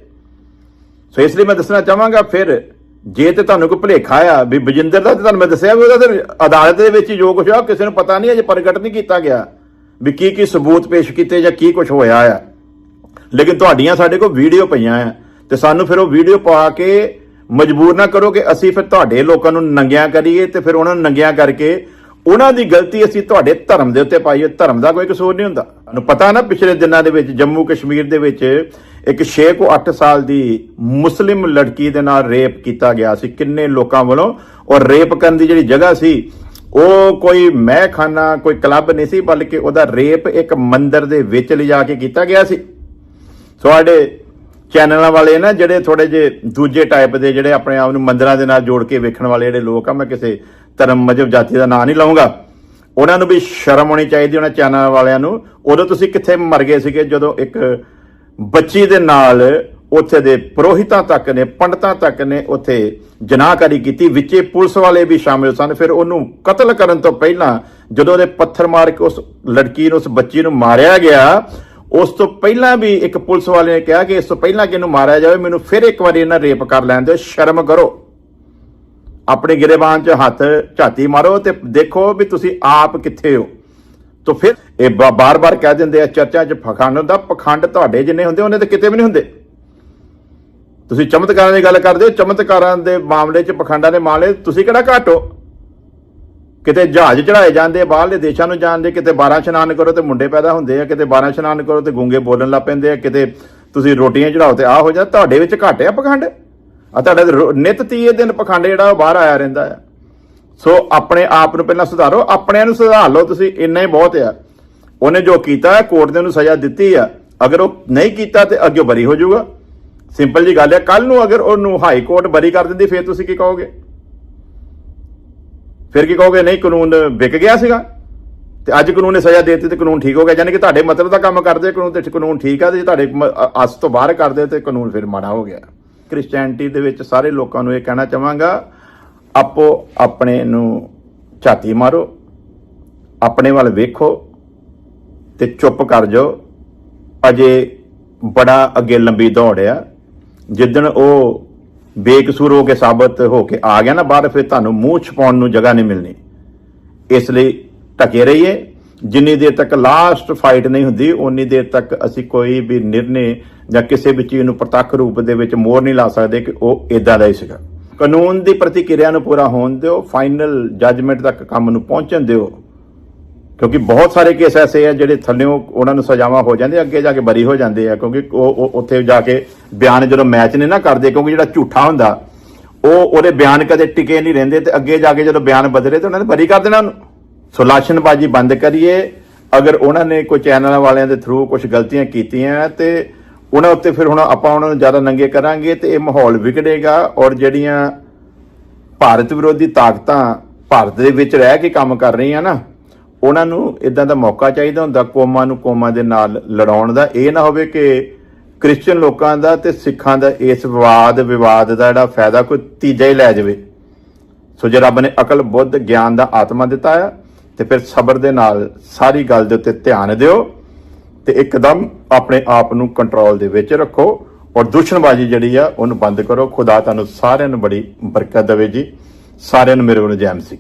ਸੋ ਇਸ ਲਈ ਮੈਂ ਦੱਸਣਾ ਚਾਹਾਂਗਾ, ਫਿਰ ਜੇ ਤੇ ਤੁਹਾਨੂੰ ਕੋਈ ਭੁਲੇਖਾ ਆ, ਵੀ ਬਜਿੰਦਰ ਦਾ ਤੇ ਤੁਹਾਨੂੰ ਮੈਂ ਦੱਸਿਆ ਵੀ ਉਹਦਾ ਤੇ ਅਦਾਲਤ ਦੇ ਵਿੱਚ ਹੀ ਜੋ ਕੁਝ ਆ, ਉਹ ਕਿਸੇ ਨੂੰ ਪਤਾ ਨਹੀਂ, ਅਜੇ ਪ੍ਰਗਟ ਨਹੀਂ ਕੀਤਾ ਗਿਆ ਵੀ ਕੀ ਕੀ ਸਬੂਤ ਪੇਸ਼ ਕੀਤੇ ਜਾਂ ਕੀ ਕੁਝ ਹੋਇਆ ਆ। ਲੇਕਿਨ ਤੁਹਾਡੀਆਂ ਸਾਡੇ ਕੋਲ ਵੀਡੀਓ ਪਈਆਂ ਆ ਤੇ ਸਾਨੂੰ ਫਿਰ ਉਹ ਵੀਡੀਓ ਪਾ ਕੇ ਮਜਬੂਰ ਨਾ ਕਰੋ ਕਿ ਅਸੀਂ ਫਿਰ ਤੁਹਾਡੇ ਲੋਕਾਂ ਨੂੰ ਨੰਗਿਆਂ ਕਰੀਏ ਤੇ ਫਿਰ ਉਹਨਾਂ ਨੂੰ ਨੰਗਿਆਂ ਕਰਕੇ ਉਹਨਾਂ ਦੀ ਗਲਤੀ ਅਸੀਂ ਤੁਹਾਡੇ ਧਰਮ ਦੇ ਉੱਤੇ ਪਾਈਏ ਧਰਮ ਦਾ ਕੋਈ ਕਸੂਰ ਨਹੀਂ ਹੁੰਦਾ। ਤੁਹਾਨੂੰ ਪਤਾ ਨਾ, ਪਿਛਲੇ ਦਿਨਾਂ ਦੇ ਵਿੱਚ, ਜੰਮੂ ਕਸ਼ਮੀਰ ਦੇ ਵਿੱਚ ਇੱਕ 6 ਕੋ 8 ਸਾਲ ਦੀ ਮੁਸਲਿਮ ਲੜਕੀ ਦੇ ਨਾਲ ਰੇਪ ਕੀਤਾ ਗਿਆ ਸੀ। ਕਿੰਨੇ ਲੋਕਾਂ ਵੱਲੋਂ? ਔਰ ਰੇਪ ਕਰਨ ਦੀ ਜਿਹੜੀ ਜਗ੍ਹਾ ਸੀ, ਉਹ ਕੋਈ ਮਹਿਖਾਨਾ, ਕੋਈ ਕਲੱਬ ਨਹੀਂ ਸੀ, ਬਲਕਿ ਉਹਦਾ ਰੇਪ ਇੱਕ ਮੰਦਿਰ ਦੇ ਵਿੱਚ ਲਿਜਾ ਕੇ ਕੀਤਾ ਗਿਆ ਸੀ। ਤੁਹਾਡੇ ਚੈਨਲਾਂ ਵਾਲੇ ਨਾ ਜਿਹੜੇ ਥੋੜੇ ਜੇ ਦੂਜੇ ਟਾਈਪ ਦੇ ਜਿਹੜੇ ਆਪਣੇ ਆਪ ਨੂੰ ਮੰਦਰਾਂ ਦੇ ਨਾਲ ਜੋੜ ਕੇ ਵੇਖਣ ਵਾਲੇ ਜਿਹੜੇ ਲੋਕ ਆ, ਮੈਂ ਕਿਸੇ ਧਰਮ ਮਜਬ ਜਾਤੀ ਦਾ ਨਾਂ ਨਹੀਂ ਲਵਾਂਗਾ ਉਹਨਾਂ ਨੂੰ ਵੀ ਸ਼ਰਮ ਹੋਣੀ ਚਾਹੀਦੀ ਉਹਨਾਂ ਚੈਨਲ ਵਾਲਿਆਂ ਨੂੰ। ਉਦੋਂ ਤੁਸੀਂ ਕਿੱਥੇ ਮਰ ਗਏ ਸੀਗੇ ਜਦੋਂ ਇੱਕ ਬੱਚੀ ਦੇ ਨਾਲ ਉੱਥੇ ਦੇ ਪੁਰੋਹਿਤਾਂ ਤੱਕ ਨੇ, ਪੰਡਤਾਂ ਤੱਕ ਨੇ ਉੱਥੇ ਜਨਾਹਕਾਰੀ ਕੀਤੀ, ਵਿੱਚੇ ਪੁਲਿਸ ਵਾਲੇ ਵੀ ਸ਼ਾਮਿਲ ਸਨ। ਫਿਰ ਉਹਨੂੰ ਕਤਲ ਕਰਨ ਤੋਂ ਪਹਿਲਾਂ ਜਦੋਂ ਉਹਦੇ ਪੱਥਰ ਮਾਰ ਕੇ ਉਸ ਲੜਕੀ ਨੂੰ, ਉਸ ਬੱਚੀ ਨੂੰ ਮਾਰਿਆ ਗਿਆ ਉਸ ਤੋਂ ਪਹਿਲਾਂ ਵੀ ਇੱਕ ਪੁਲਿਸ ਵਾਲੇ ਨੇ ਕਿਹਾ ਕਿ ਇਸ ਤੋਂ ਪਹਿਲਾਂ ਕਿ ਇਹਨੂੰ ਮਾਰਿਆ ਜਾਵੇ, ਮੈਨੂੰ ਫਿਰ ਇੱਕ ਵਾਰੀ ਇਹਨਾਂ ਰੇਪ ਕਰ ਲੈਣ ਦਿਓ, ਸ਼ਰਮ ਕਰੋ। ਆਪਣੇ ਗਿਰੇਬਾਨ 'ਚ ਹੱਥ ਝਾਤੀ ਮਾਰੋ ਤੇ ਦੇਖੋ ਵੀ ਤੁਸੀਂ ਆਪ ਕਿੱਥੇ ਹੋ। ਤਾਂ ਫਿਰ ਇਹ ਬਾਰ-ਬਾਰ ਕਹਿ ਦਿੰਦੇ ਆ, ਚਰਚਾ 'ਚ ਪਖੰਡ ਹੁੰਦਾ, ਪਖੰਡ ਤੁਹਾਡੇ ਜਿੰਨੇ ਹੁੰਦੇ, ਉਹਨੇ ਤਾਂ ਕਿਤੇ ਵੀ ਨਹੀਂ ਹੁੰਦੇ। ਤੁਸੀਂ ਚਮਤਕਾਰਾਂ ਦੀ ਗੱਲ ਕਰਦੇ ਹੋ, ਚਮਤਕਾਰਾਂ ਦੇ ਮਾਮਲੇ 'ਚ, ਪਖੰਡਾਂ ਦੇ ਮਾਮਲੇ ਤੁਸੀਂ ਕਿਹੜਾ ਘੱਟ ਹੋ? ਕਿਤੇ ਜਹਾਜ਼ ਚੜਾਏ ਜਾਂਦੇ ਆ, ਬਾਹਰਲੇ ਦੇਸ਼ਾਂ ਨੂੰ ਜਾਂਦੇ ਕਿਤੇ 12 ਇਸ਼ਨਾਨ ਕਰੋ ਤੇ ਮੁੰਡੇ ਪੈਦਾ ਹੁੰਦੇ ਆ ਕਿਤੇ 12 ਇਸ਼ਨਾਨ ਕਰੋ ਤੇ ਗੂੰਗੇ ਬੋਲਣ ਲੱਗ ਪੈਂਦੇ ਆ ਕਿਤੇ ਤੁਸੀਂ ਰੋਟੀਆਂ ਚੜਾਓ ਤੇ ਆ ਹੋ ਜਾ ਤੁਹਾਡੇ ਵਿੱਚ ਘੱਟ ਆ ਪਖੰਡ? ਆ ਤੁਹਾਡਾ ਰੋ- ਨਿਤ ਤੀਏ ਦਿਨ ਪਖੰਡ ਜਿਹੜਾ ਉਹ ਬਾਹਰ ਆਇਆ ਰਹਿੰਦਾ ਆ। ਸੋ ਆਪਣੇ ਆਪ ਨੂੰ ਪਹਿਲਾਂ ਸੁਧਾਰੋ ਆਪਣਿਆਂ ਨੂੰ ਸੁਧਾਰ ਲਓ ਤੁਸੀਂ ਇੰਨਾ ਹੀ ਬਹੁਤ ਆ। ਉਹਨੇ ਜੋ ਕੀਤਾ ਕੋਰਟ ਨੇ ਉਹਨੂੰ ਸਜ਼ਾ ਦਿੱਤੀ ਆ। ਅਗਰ ਉਹ ਨਹੀਂ ਕੀਤਾ ਤੇ ਅੱਗੇ ਬਰੀ ਹੋ ਜਾਊਗਾ। ਸਿੰਪਲ ਜੀ ਗੱਲ ਹੈ ਕੱਲ ਨੂੰ ਅਗਰ ਉਹਨੂੰ ਹਾਈ ਕੋਰਟ ਬਰੀ ਕਰ ਦਿੰਦੀ ਫਿਰ ਤੁਸੀਂ ਕੀ ਕਹੋਗੇ? ਫਿਰ ਕੀ ਕਹੋਗੇ, ਨਹੀਂ, ਕਾਨੂੰਨ ਵਿਕ ਗਿਆ ਸੀਗਾ। ਤੇ ਅੱਜ ਕਾਨੂੰਨ ਨੇ ਸਜ਼ਾ ਦੇਤੀ ਦਿੱਤੀ ਤੇ ਕਾਨੂੰਨ ਠੀਕ ਹੋ ਗਿਆ। ਯਾਨੀ ਕਿ ਤੁਹਾਡੇ ਮਤਲਬ ਦਾ ਕੰਮ ਕਰਦੇ, ਕਾਨੂੰਨ ਤੇ ਕਾਨੂੰਨ ਠੀਕ ਆ ਤੇ ਜੇ ਤੁਹਾਡੇ ਅਸ ਤੋਂ ਬਾਹਰ ਕਰਦੇ ਤੇ ਕਾਨੂੰਨ ਫਿਰ ਮਾੜਾ ਹੋ ਗਿਆ। ਕ੍ਰਿਸਚੀਅਨਟੀ ਦੇ ਵਿੱਚ ਸਾਰੇ ਲੋਕਾਂ ਨੂੰ ਇਹ ਕਹਿਣਾ ਚਾਹਾਂਗਾ, ਆਪੋ ਆਪਣੇ ਨੂੰ ਝਾਤੀ ਮਾਰੋ, ਆਪਣੇ ਵੱਲ ਵੇਖੋ ਤੇ ਚੁੱਪ ਕਰ ਜਾਓ। ਅਜੇ ਬੜਾ ਅੱਗੇ ਲੰਬੀ ਦੌੜ ਆ। ਜਿੱਦਣ ਉਹ ਬੇਕਸੂਰ ਹੋ ਕੇ ਸਾਬਤ ਹੋ ਕੇ ਆ ਗਿਆ ਨਾ ਬਾਹਰ, ਫਿਰ ਤੁਹਾਨੂੰ ਮੂੰਹ ਛਪਾਉਣ ਨੂੰ ਜਗ੍ਹਾ ਨਹੀਂ ਮਿਲਣੀ। ਇਸ ਲਈ ਟਕੇ ਰਹੀਏ। ਜਿੰਨੀ ਦੇਰ ਤੱਕ ਲਾਸਟ ਫਾਈਟ ਨਹੀਂ ਹੁੰਦੀ ਉਨੀ ਦੇਰ ਤੱਕ ਅਸੀਂ ਕੋਈ ਵੀ ਨਿਰਣੇ ਜਾਂ ਕਿਸੇ ਵੀ ਚੀਜ਼ ਨੂੰ ਪ੍ਰਤੱਖ ਰੂਪ ਦੇ ਵਿੱਚ ਮੋਰ ਨਹੀਂ ਲਾ ਸਕਦੇ ਕਿ ਉਹ ਇਦਾਂ ਦਾ ਹੀ ਸੀਗਾ। ਕਾਨੂੰਨ ਦੀ ਪ੍ਰਤੀਕਿਰਿਆ ਨੂੰ ਪੂਰਾ ਹੋਣ ਦਿਓ ਫਾਈਨਲ ਜੱਜਮੈਂਟ ਤੱਕ ਕੰਮ ਨੂੰ ਪਹੁੰਚਣ ਦਿਓ। ਕਿਉਂਕਿ ਬਹੁਤ ਸਾਰੇ ਕੇਸ ਐਸੇ ਆ ਜਿਹੜੇ ਥੱਲਿਓਂ ਉਹਨਾਂ ਨੂੰ ਸਜ਼ਾਵਾਂ ਹੋ ਜਾਂਦੀਆਂ, ਅੱਗੇ ਜਾ ਕੇ ਬਰੀ ਹੋ ਜਾਂਦੇ ਆ, ਕਿਉਂਕਿ ਉਹ ਉਹ ਉੱਥੇ ਜਾ ਕੇ ਬਿਆਨ ਜਦੋਂ ਮੈਚ ਨਹੀਂ ਨਾ ਕਰਦੇ, ਕਿਉਂਕਿ ਜਿਹੜਾ ਝੂਠਾ ਹੁੰਦਾ, ਉਹ ਉਹਦੇ ਬਿਆਨ ਕਦੇ ਟਿਕੇ ਨਹੀਂ ਰਹਿੰਦੇ ਤੇ ਅੱਗੇ ਜਾ ਕੇ ਜਦੋਂ ਬਿਆਨ ਬਦਲੇ ਤੇ ਉਹਨਾਂ ਨੇ ਬਰੀ ਕਰ ਦੇਣਾ ਉਹਨੂੰ। ਸੋ ਲਾਸ਼ਨਬਾਜ਼ੀ ਬੰਦ ਕਰੀਏ। ਅਗਰ ਉਹਨਾਂ ਨੇ ਕੋਈ ਚੈਨਲ ਵਾਲਿਆਂ ਦੇ ਥਰੂ ਕੁਝ ਗਲਤੀਆਂ ਕੀਤੀਆਂ ਤੇ ਉਹਨਾਂ ਉੱਤੇ ਫਿਰ ਹੁਣ ਆਪਾਂ ਉਹਨਾਂ ਨੂੰ ਜ਼ਿਆਦਾ ਨੰਗੇ ਕਰਾਂਗੇ ਤੇ ਇਹ ਮਾਹੌਲ ਵਿਗੜੇਗਾ ਔਰ ਜਿਹੜੀਆਂ ਭਾਰਤ ਵਿਰੋਧੀ ਤਾਕਤਾਂ ਭਾਰਤ ਦੇ ਵਿੱਚ ਰਹਿ ਕੇ ਕੰਮ ਕਰ ਰਹੀਆਂ ਨਾ ਉਹਨਾਂ ਨੂੰ ਇਦਾਂ ਦਾ ਮੌਕਾ ਚਾਹੀਦਾ ਹੁੰਦਾ, ਕੌਮਾਂ ਨੂੰ ਕੌਮਾਂ ਦੇ ਨਾਲ ਲੜਾਉਣ ਦਾ। ਇਹ ਨਾ ਹੋਵੇ ਕਿ ਕ੍ਰਿਸਚੀਅਨ ਲੋਕਾਂ ਦਾ ਤੇ ਸਿੱਖਾਂ ਦਾ ਇਸ ਵਿਵਾਦ ਵਿਵਾਦ ਦਾ ਜਿਹੜਾ ਫਾਇਦਾ ਕੋਈ ਤੀਜਾ ਹੀ ਲੈ ਜਾਵੇ। ਸੋ ਜੇ ਰੱਬ ਨੇ ਅਕਲ, ਬੁੱਧ, ਗਿਆਨ ਦਾ ਆਤਮਾ ਦਿੱਤਾ ਆ, ਤੇ ਫਿਰ ਸਬਰ ਦੇ ਨਾਲ ਸਾਰੀ ਗੱਲ ਦੇ ਉੱਤੇ ਧਿਆਨ ਦਿਓ ਤੇ ਇੱਕਦਮ ਆਪਣੇ ਆਪ ਨੂੰ ਕੰਟਰੋਲ ਦੇ ਵਿੱਚ ਰੱਖੋ ਔਰ ਦੁਸ਼ਮਣਬਾਜ਼ੀ ਜਿਹੜੀ ਆ, ਉਹਨੂੰ ਬੰਦ ਕਰੋ। ਖੁਦਾ ਤੁਹਾਨੂੰ ਸਾਰਿਆਂ ਨੂੰ ਬੜੀ ਬਰਕਤ ਦੇਵੇ ਜੀ। ਸਾਰਿਆਂ ਨੂੰ ਮੇਰੇ ਵੱਲੋਂ ਜੈ ਮਸੀਹ